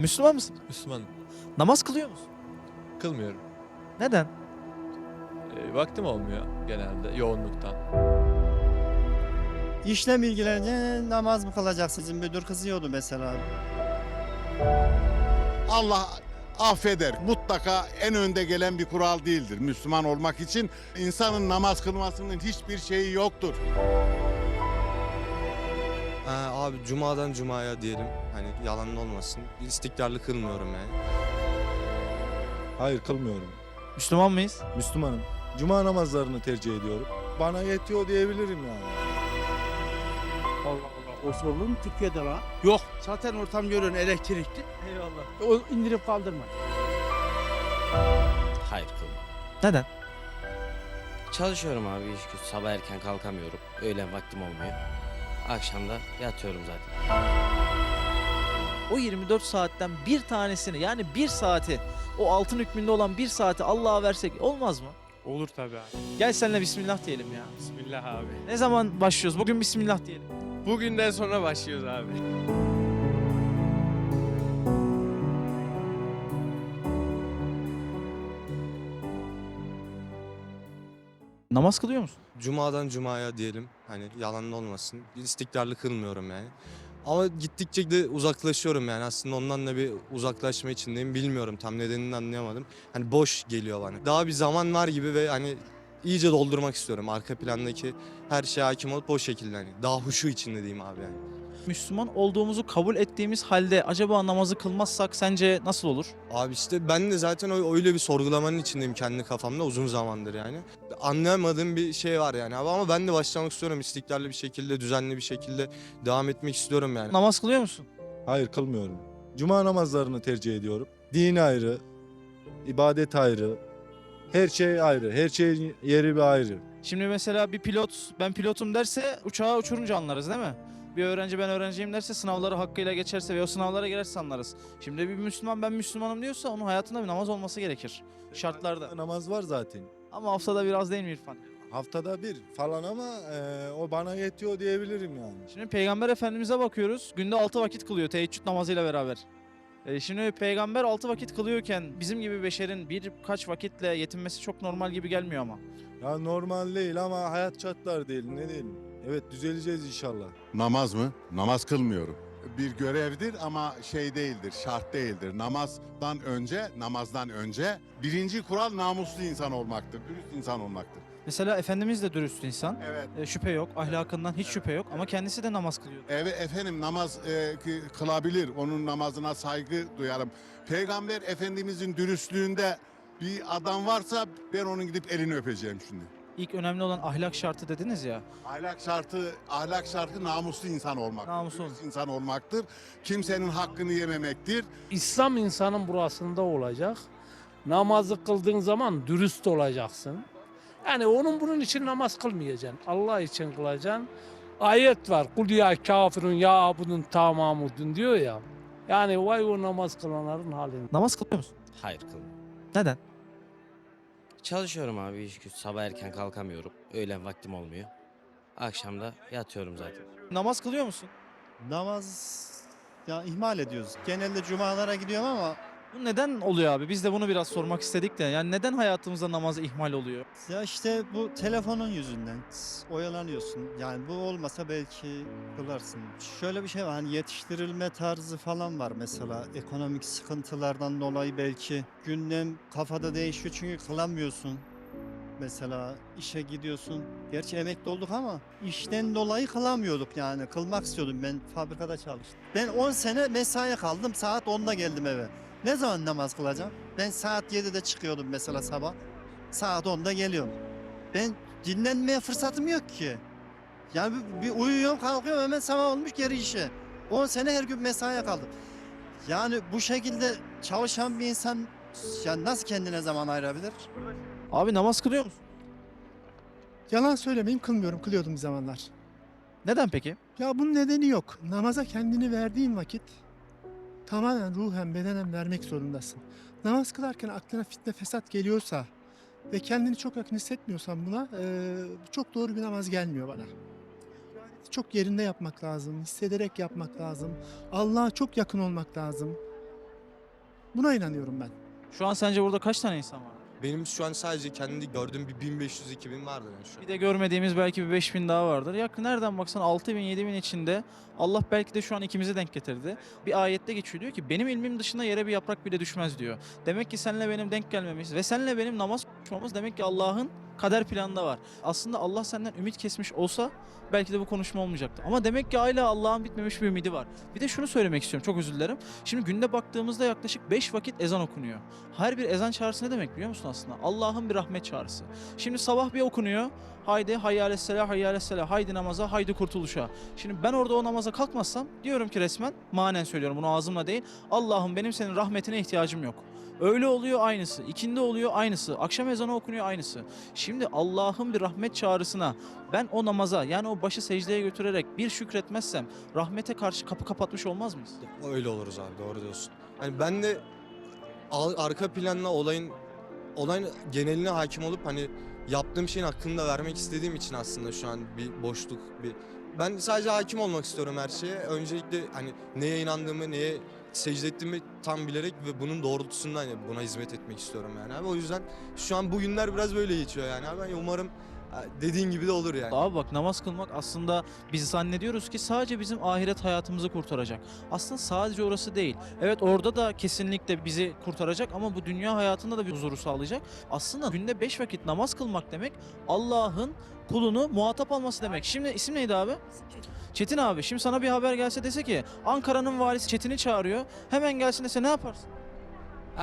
Müslüman mısın? Müslümanım. Namaz kılıyor musun? Kılmıyorum. Neden? E, vaktim olmuyor genelde yoğunluktan. İşle mi ilgileneceksin, namaz mı kılacaksın? Bizim müdür kızıyordu mesela. Allah affeder. Mutlaka en önde gelen bir kural değildir. Müslüman olmak için insanın namaz kılmasının hiçbir şeyi yoktur. Abi cumadan cumaya diyelim. Hani yalan olmasın. İstikrarlı kılmıyorum yani. Hayır kılmıyorum. Müslüman mıyız? Müslümanım. Cuma namazlarını tercih ediyorum. Bana yetiyor diyebilirim yani. Allah Allah. O sorulur mu Türkiye'de lan? Yok. Zaten ortam görüyorsun elektrikli. Eyvallah. O indirip kaldırma. Hayır kılmam. Neden? Çalışıyorum abi iş güç. Sabah erken kalkamıyorum. Öğlen vaktim olmuyor. Akşam da yatıyorum zaten. O 24 saatten bir tanesini yani bir saati o altın hükmünde olan bir saati Allah'a versek olmaz mı? Olur tabii abi. Gel seninle bismillah diyelim ya. Bismillah abi. Ne zaman başlıyoruz? Bugün bismillah diyelim. Bugünden sonra başlıyoruz abi. Namaz kılıyor musun? Cumadan cumaya diyelim. Hani yalan olmasın. İstikrarlı kılmıyorum yani. Ama gittikçe de uzaklaşıyorum yani. Aslında ondan da bir uzaklaşma içindeyim. Bilmiyorum tam nedenini anlayamadım. Hani boş geliyor bana. Daha bir zaman var gibi ve hani iyice doldurmak istiyorum. Arka plandaki her şeye hakim olup o şekilde hani. Daha huşu içinde diyeyim abi yani. Müslüman olduğumuzu kabul ettiğimiz halde acaba namazı kılmazsak sence nasıl olur? Abi işte ben de zaten o- öyle bir sorgulamanın içindeyim kendi kafamda uzun zamandır yani. Anlayamadığım bir şey var yani abi ama ben de başlamak istiyorum istikrarlı bir şekilde, düzenli bir şekilde devam etmek istiyorum yani. Namaz kılıyor musun? Hayır kılmıyorum. Cuma namazlarını tercih ediyorum. Din ayrı, ibadet ayrı, her şey ayrı, her şeyin yeri bir ayrı. Şimdi mesela bir pilot ben pilotum derse uçağı uçurunca anlarız değil mi? Bir öğrenci ben öğrenciyim derse sınavları hakkıyla geçerse ve o sınavlara girerse anlarız. Şimdi bir Müslüman ben Müslümanım diyorsa onun hayatında bir namaz olması gerekir. Şartlarda. Namaz var zaten. Ama haftada biraz değil mi İrfan? Haftada bir falan ama e, o bana yetiyor diyebilirim yani. Şimdi Peygamber Efendimiz'e bakıyoruz. Günde 6 vakit kılıyor teheccüd namazıyla beraber. E şimdi peygamber 6 vakit kılıyorken bizim gibi beşerin birkaç vakitle yetinmesi çok normal gibi gelmiyor ama. Ya normal değil ama hayat şartlar değil ne diyelim. Evet düzeleceğiz inşallah. Namaz mı? Namaz kılmıyorum. Bir görevdir ama şey değildir, şart değildir. Namazdan önce, namazdan önce birinci kural namuslu insan olmaktır, dürüst insan olmaktır. Mesela Efendimiz de dürüst insan. Evet. E, şüphe yok. Ahlakından hiç şüphe yok. Ama kendisi de namaz kılıyor. Evet efendim namaz e, kı- kılabilir. Onun namazına saygı duyarım. Peygamber Efendimizin dürüstlüğünde bir adam varsa ben onun gidip elini öpeceğim şimdi. İlk önemli olan ahlak şartı dediniz ya. Ahlak şartı, ahlak şartı namuslu insan olmak. Namuslu. İnsan olmaktır. Kimsenin hakkını yememektir. İslam insanın burasında olacak. Namazı kıldığın zaman dürüst olacaksın. Yani onun bunun için namaz kılmayacaksın. Allah için kılacaksın. Ayet var. Kul ya kafirun ya abudun tamamudun diyor ya. Yani vay o namaz kılanların halini. Namaz kılıyor musun? Hayır kılmam. Neden? Çalışıyorum abi iş güç. Sabah erken kalkamıyorum. Öğlen vaktim olmuyor. Akşam da yatıyorum zaten. Namaz kılıyor musun? Namaz ya ihmal ediyoruz. Genelde cumalara gidiyorum ama Bu neden oluyor abi? Biz de bunu biraz sormak istedik de. Yani neden hayatımızda namaz ihmal oluyor? ya işte bu telefonun yüzünden oyalanıyorsun. Yani bu olmasa belki kılarsın. Şöyle bir şey var hani yetiştirilme tarzı falan var mesela. Ekonomik sıkıntılardan dolayı belki gündem kafada değişiyor çünkü kılamıyorsun. Mesela işe gidiyorsun. Gerçi emekli olduk ama işten dolayı kılamıyorduk yani. Kılmak istiyordum ben fabrikada çalıştım. Ben 10 sene mesaiye kaldım. Saat 10'da geldim eve. Ne zaman namaz kılacağım? Ben saat 7'de çıkıyordum mesela sabah. Saat 10'da geliyorum. Ben dinlenmeye fırsatım yok ki. Yani bir, bir uyuyorum kalkıyorum hemen sabah olmuş geri işe. 10 sene her gün mesaiye kaldım. Yani bu şekilde çalışan bir insan yani nasıl kendine zaman ayırabilir? Abi namaz kılıyor musun? Yalan söylemeyeyim kılmıyorum. Kılıyordum bir zamanlar. Neden peki? Ya bunun nedeni yok. Namaza kendini verdiğin vakit tamamen ruhen bedenen vermek zorundasın. Namaz kılarken aklına fitne fesat geliyorsa ve kendini çok yakın hissetmiyorsan buna eee, çok doğru bir namaz gelmiyor bana. Çok yerinde yapmak lazım, hissederek yapmak lazım. Allah'a çok yakın olmak lazım. Buna inanıyorum ben. Şu an sence burada kaç tane insan var? Benim şu an sadece kendi gördüğüm bir 1500-2000 vardır yani şu an. Bir de görmediğimiz belki bir 5000 daha vardır. Yakın nereden baksan 6000 7000 içinde Allah belki de şu an ikimizi denk getirdi. Bir ayette geçiyor diyor ki benim ilmim dışında yere bir yaprak bile düşmez diyor. Demek ki senle benim denk gelmemiz ve senle benim namaz konuşmamız demek ki Allah'ın kader planında var. Aslında Allah senden ümit kesmiş olsa belki de bu konuşma olmayacaktı. Ama demek ki hala Allah'ın bitmemiş bir ümidi var. Bir de şunu söylemek istiyorum çok özür dilerim. Şimdi günde baktığımızda yaklaşık 5 vakit ezan okunuyor. Her bir ezan çağrısı ne demek biliyor musun aslında? Allah'ın bir rahmet çağrısı. Şimdi sabah bir okunuyor. Haydi hayyâlesselâ hayyâlesselâ haydi namaza haydi kurtuluşa. Şimdi ben orada o namaza kalkmazsam diyorum ki resmen manen söylüyorum bunu ağzımla değil. Allah'ım benim senin rahmetine ihtiyacım yok. Öyle oluyor aynısı. İkindi oluyor aynısı. Akşam ezanı okunuyor aynısı. Şimdi Allah'ın bir rahmet çağrısına ben o namaza yani o başı secdeye götürerek bir şükretmezsem rahmete karşı kapı kapatmış olmaz mıyız? Öyle oluruz abi doğru diyorsun. Hani ben de arka planla olayın olayın geneline hakim olup hani yaptığım şeyin hakkını da vermek istediğim için aslında şu an bir boşluk bir ben sadece hakim olmak istiyorum her şeye. Öncelikle hani neye inandığımı, neye secde ettiğimi tam bilerek ve bunun doğrultusunda hani buna hizmet etmek istiyorum yani abi. O yüzden şu an bu günler biraz böyle geçiyor yani abi. Hani umarım dediğin gibi de olur yani. Abi bak namaz kılmak aslında biz zannediyoruz ki sadece bizim ahiret hayatımızı kurtaracak. Aslında sadece orası değil. Evet orada da kesinlikle bizi kurtaracak ama bu dünya hayatında da bir huzuru sağlayacak. Aslında günde 5 vakit namaz kılmak demek Allah'ın kulunu muhatap alması demek. Şimdi isim neydi abi? Çetin abi şimdi sana bir haber gelse dese ki Ankara'nın valisi Çetin'i çağırıyor. Hemen gelsin dese ne yaparsın?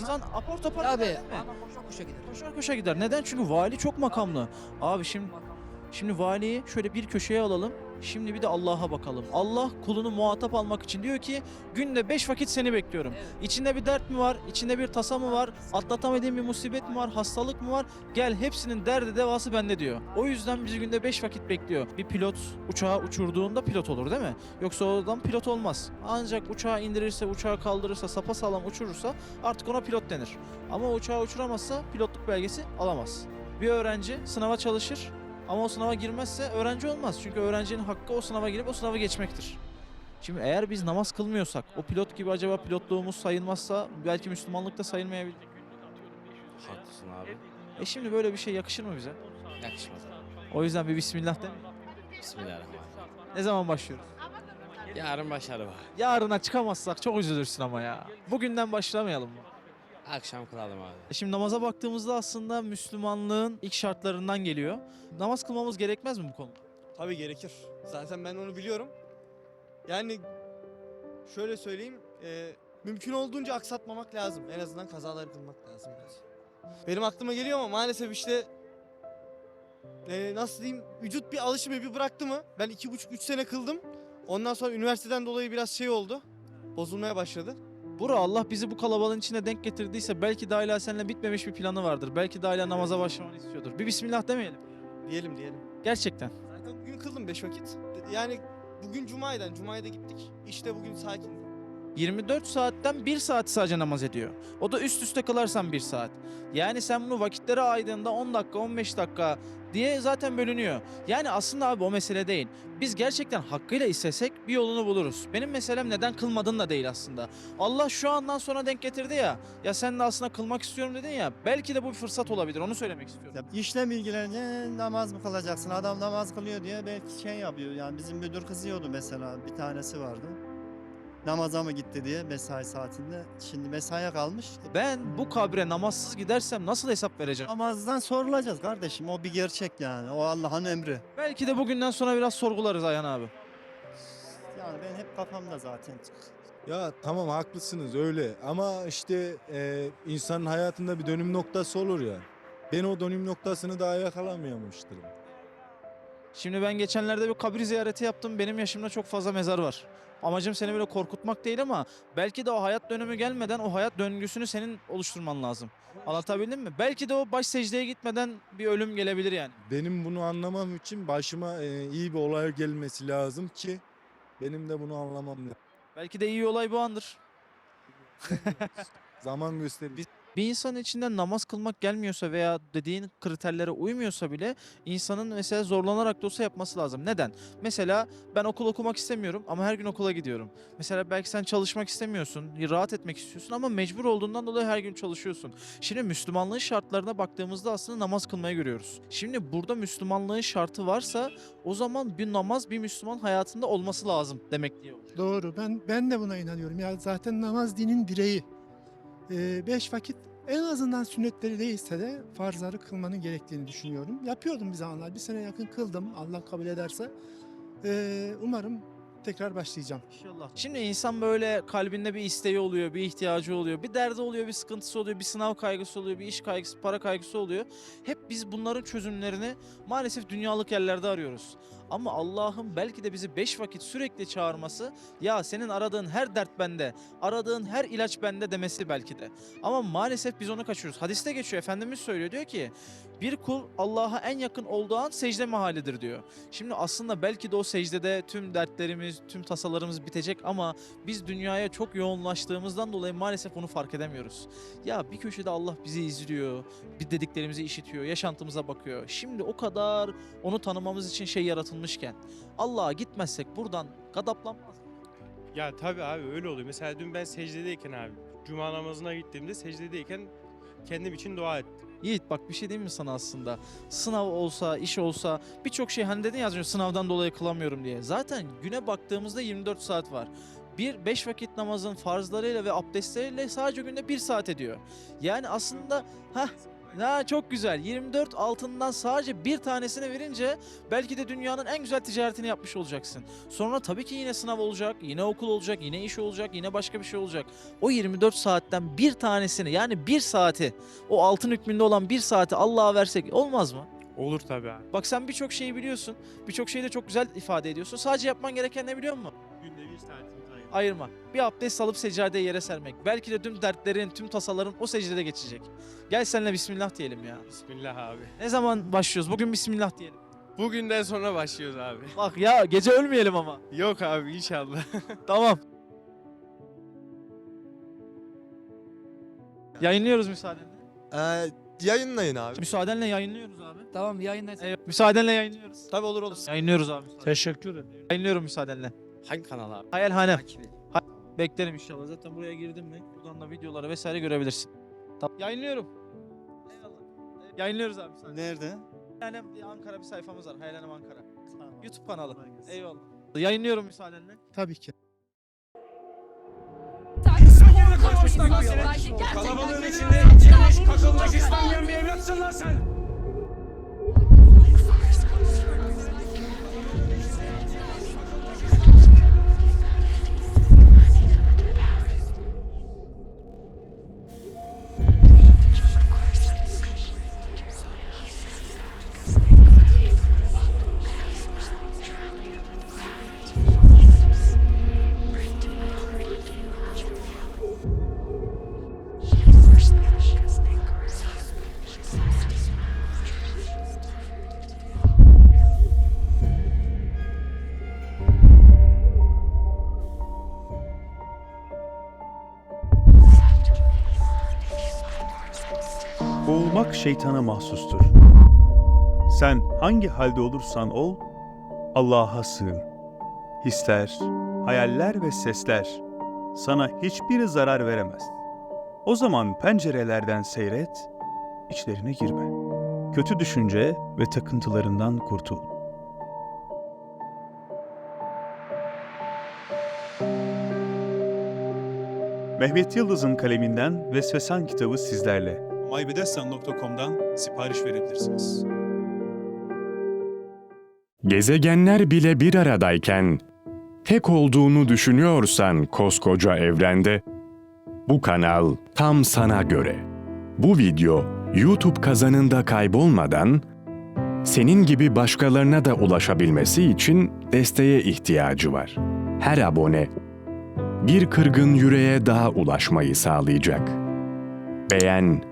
İnsan apar topar Tabii. gider değil mi? Ama koşa koşa gider. Koşar koşa gider. Neden? Çünkü vali çok makamlı. Abi şimdi şimdi valiyi şöyle bir köşeye alalım. Şimdi bir de Allah'a bakalım. Allah kulunu muhatap almak için diyor ki günde beş vakit seni bekliyorum. İçinde bir dert mi var? İçinde bir tasa mı var? Atlatamadığın bir musibet mi var? Hastalık mı var? Gel hepsinin derdi devası bende diyor. O yüzden bizi günde beş vakit bekliyor. Bir pilot uçağı uçurduğunda pilot olur değil mi? Yoksa o adam pilot olmaz. Ancak uçağı indirirse, uçağı kaldırırsa, sapasağlam uçurursa artık ona pilot denir. Ama uçağı uçuramazsa pilotluk belgesi alamaz. Bir öğrenci sınava çalışır ama o sınava girmezse öğrenci olmaz. Çünkü öğrencinin hakkı o sınava girip o sınavı geçmektir. Şimdi eğer biz namaz kılmıyorsak, o pilot gibi acaba pilotluğumuz sayılmazsa belki Müslümanlık da sayılmayabilir. Haklısın abi. E şimdi böyle bir şey yakışır mı bize? Yakışmaz abi. O yüzden bir bismillah mi? Bismillahirrahmanirrahim. Ne zaman başlıyoruz? Yarın başarı var. Yarına çıkamazsak çok üzülürsün ama ya. Bugünden başlamayalım mı? Akşam kılalım abi. E Şimdi namaza baktığımızda aslında Müslümanlığın ilk şartlarından geliyor. Namaz kılmamız gerekmez mi bu konuda? Tabii gerekir. Zaten ben onu biliyorum. Yani şöyle söyleyeyim, e, mümkün olduğunca aksatmamak lazım. En azından kazaları kılmak lazım biraz. Benim aklıma geliyor ama maalesef işte e, nasıl diyeyim, vücut bir alışımı bir bıraktı mı? Ben iki buçuk üç sene kıldım. Ondan sonra üniversiteden dolayı biraz şey oldu. Bozulmaya başladı. Bura Allah bizi bu kalabalığın içine denk getirdiyse belki de hala seninle bitmemiş bir planı vardır. Belki de hala namaza başlamanı istiyordur. Bir bismillah demeyelim. Diyelim diyelim. Gerçekten. Zaten bugün kıldım beş vakit. Yani bugün cumaydan, cumaya da gittik. İşte bugün sakindi. 24 saatten 1 saat sadece namaz ediyor. O da üst üste kılarsan 1 saat. Yani sen bunu vakitlere aydığında 10 dakika 15 dakika diye zaten bölünüyor. Yani aslında abi o mesele değil. Biz gerçekten hakkıyla istesek bir yolunu buluruz. Benim meselem neden kılmadın da değil aslında. Allah şu andan sonra denk getirdi ya. Ya sen de aslında kılmak istiyorum dedin ya. Belki de bu bir fırsat olabilir. Onu söylemek istiyorum. Ya işle mi ilgileneceksin, namaz mı kılacaksın? Adam namaz kılıyor diye belki şey yapıyor. Yani bizim müdür kızıyordu mesela. Bir tanesi vardı. Namaza mı gitti diye mesai saatinde. Şimdi mesaiye kalmış. Ben bu kabre namazsız gidersem nasıl hesap vereceğim? Namazdan sorulacağız kardeşim. O bir gerçek yani. O Allah'ın emri. Belki de bugünden sonra biraz sorgularız Ayhan abi. Yani ben hep kafamda zaten. Ya tamam haklısınız öyle ama işte e, insanın hayatında bir dönüm noktası olur ya. Ben o dönüm noktasını daha yakalamamıştım. Şimdi ben geçenlerde bir kabir ziyareti yaptım. Benim yaşımda çok fazla mezar var. Amacım seni böyle korkutmak değil ama belki de o hayat dönümü gelmeden o hayat döngüsünü senin oluşturman lazım. Anlatabildim mi? Belki de o baş secdeye gitmeden bir ölüm gelebilir yani. Benim bunu anlamam için başıma e, iyi bir olay gelmesi lazım ki benim de bunu anlamam lazım. Belki de iyi olay bu andır. Zaman gösterir. Bir insanın içinden namaz kılmak gelmiyorsa veya dediğin kriterlere uymuyorsa bile insanın mesela zorlanarak da olsa yapması lazım. Neden? Mesela ben okul okumak istemiyorum ama her gün okula gidiyorum. Mesela belki sen çalışmak istemiyorsun, rahat etmek istiyorsun ama mecbur olduğundan dolayı her gün çalışıyorsun. Şimdi Müslümanlığın şartlarına baktığımızda aslında namaz kılmayı görüyoruz. Şimdi burada Müslümanlığın şartı varsa o zaman bir namaz bir Müslüman hayatında olması lazım demek diye oluyor. Doğru. Ben ben de buna inanıyorum. Ya zaten namaz dinin direği. Ee, beş vakit en azından sünnetleri değilse de farzları kılmanın gerektiğini düşünüyorum. Yapıyordum bir zamanlar. Bir sene yakın kıldım. Allah kabul ederse. Ee, umarım tekrar başlayacağım. İnşallah. Şimdi insan böyle kalbinde bir isteği oluyor, bir ihtiyacı oluyor, bir derdi oluyor, bir sıkıntısı oluyor, bir sınav kaygısı oluyor, bir iş kaygısı, para kaygısı oluyor. Hep biz bunların çözümlerini maalesef dünyalık yerlerde arıyoruz. Ama Allah'ın belki de bizi beş vakit sürekli çağırması ya senin aradığın her dert bende, aradığın her ilaç bende demesi belki de. Ama maalesef biz onu kaçırıyoruz. Hadiste geçiyor Efendimiz söylüyor diyor ki bir kul Allah'a en yakın olduğu an secde mahalidir diyor. Şimdi aslında belki de o secdede tüm dertlerimiz, tüm tasalarımız bitecek ama biz dünyaya çok yoğunlaştığımızdan dolayı maalesef onu fark edemiyoruz. Ya bir köşede Allah bizi izliyor, bir dediklerimizi işitiyor, yaşantımıza bakıyor. Şimdi o kadar onu tanımamız için şey yaratılmışken Allah'a gitmezsek buradan gadaplanmaz. Ya tabii abi öyle oluyor. Mesela dün ben secdedeyken abi. Cuma namazına gittiğimde secdedeyken kendim için dua ettim. Yiğit bak bir şey diyeyim mi sana aslında? Sınav olsa, iş olsa birçok şey hani dedin ya az önce sınavdan dolayı kılamıyorum diye. Zaten güne baktığımızda 24 saat var. Bir beş vakit namazın farzlarıyla ve abdestleriyle sadece günde bir saat ediyor. Yani aslında ha Ha çok güzel. 24 altından sadece bir tanesini verince belki de dünyanın en güzel ticaretini yapmış olacaksın. Sonra tabii ki yine sınav olacak, yine okul olacak, yine iş olacak, yine başka bir şey olacak. O 24 saatten bir tanesini yani bir saati o altın hükmünde olan bir saati Allah'a versek olmaz mı? Olur tabii abi. Bak sen birçok şeyi biliyorsun. Birçok şeyi de çok güzel ifade ediyorsun. Sadece yapman gereken ne biliyor musun? Günde bir ayırdık. Ayırma. Bir abdest alıp seccadeyi yere sermek. Belki de tüm dertlerin, tüm tasaların o secdede geçecek. Gel seninle bismillah diyelim ya. Bismillah abi. Ne zaman başlıyoruz? Bugün bismillah diyelim. Bugünden sonra başlıyoruz abi. Bak ya gece ölmeyelim ama. Yok abi inşallah. Tamam. Yayınlıyoruz müsaadenle. Ee, yayınlayın abi. Müsaadenle yayınlıyoruz abi. Tamam yayınla. Evet, müsaadenle yayınlıyoruz. Tabii olur olur. Yayınlıyoruz abi. müsaadenle. Teşekkür ederim. Yayınlıyorum müsaadenle. Hangi kanal abi? Hayalhanem. Beklerim inşallah. Zaten buraya girdim mi buradan da videoları vesaire görebilirsin. Tamam. Yayınlıyorum. Eyvallah. Yayınlıyoruz abi müsaadenle. Nerede? Diye Ankara bir sayfamız var. Hayalhanem Ankara. Tamam. YouTube kanalı. Eyvallah. Yayınlıyorum müsaadenle. Tabii ki. Kalabalığın içinde içilmiş kakılmış İspanyol bir evlatsın lan sen. Boğulmak şeytana mahsustur. Sen hangi halde olursan ol, Allah'a sığın. Hisler, hayaller ve sesler sana hiçbir zarar veremez. O zaman pencerelerden seyret, içlerine girme. Kötü düşünce ve takıntılarından kurtul. Mehmet Yıldız'ın kaleminden Vesvesan kitabı sizlerle. maybedestan.com'dan sipariş verebilirsiniz. Gezegenler bile bir aradayken tek olduğunu düşünüyorsan koskoca evrende bu kanal tam sana göre. Bu video YouTube kazanında kaybolmadan senin gibi başkalarına da ulaşabilmesi için desteğe ihtiyacı var. Her abone bir kırgın yüreğe daha ulaşmayı sağlayacak. Beğen,